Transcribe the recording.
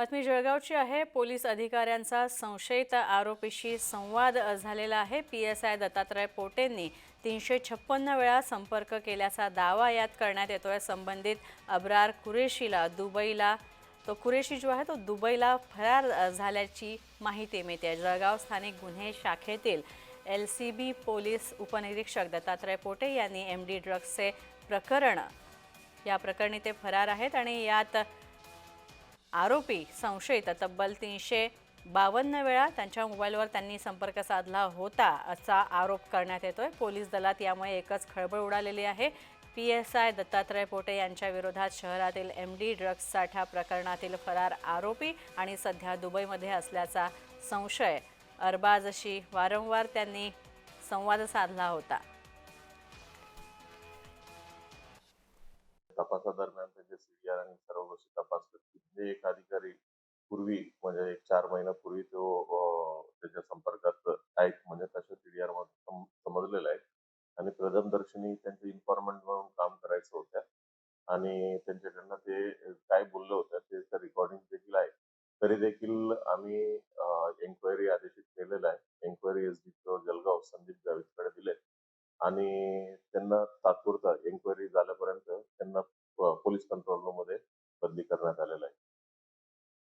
बातमी जळगावची आहे. पोलीस अधिकाऱ्यांचा संशयित आरोपीशी संवाद झालेला आहे. पी एस आय दत्तात्रय पोटेंनी तीनशे छप्पन्न वेळा संपर्क केल्याचा दावा यात करण्यात येतोय. संबंधित अब्रार कुरेशीला दुबईला तो कुरेशी जो आहे तो दुबईला फरार झाल्याची माहिती मिळते. जळगाव स्थानिक गुन्हे शाखेतील एल सी बी पोलीस उपनिरीक्षक दत्तात्रय पोटे यांनी एम डी ड्रग्सचे प्रकरण या प्रकरणी ते फरार आहेत आणि यात आरोपी संशयित तब्बल तीनशे बावन्न वेळा त्यांच्या मोबाईलवर त्यांनी संपर्क साधला होता असा आरोप करण्यात येतोय. पोलीस दलात यामुळे एकच खळबळ उडालेली आहे. P S I Dattatray Pote यांच्या विरोधात शहरातील एम डी ड्रग्ज साठा प्रकरणातील फरार आरोपी आणि सध्या दुबईमध्ये असल्याचा संशय. अरबाजशी वारंवार त्यांनी संवाद साधला होता. तपासादरम्यान त्यांचे सीडीआर आणि सर्व गोष्टी तपास करतील म्हणजे एक अधिकारी पूर्वी म्हणजे एक चार महिन्यापूर्वी तो त्याच्या संपर्कात आहेत म्हणजे तशा सीडीआरमध्ये समजलेलं आहे. आणि प्रथमदर्शनी त्यांचे इन्फॉर्मंट म्हणून काम करायचं होत्या आणि त्यांच्याकडनं ते काय बोललं होतं ते रेकॉर्डिंग देखील आहे. तरी देखील आम्ही एन्क्वायरी आदेशित केलेलं आहे. Enquiry S D Jalgaon Sandeep जावेदकडे दिले आणि त्यांना तात्पुरता एन्क्वायरी झाल्यापर्यंत त्यांना प- पोलीस कंट्रोल रूममध्ये बदली करण्यात आहे.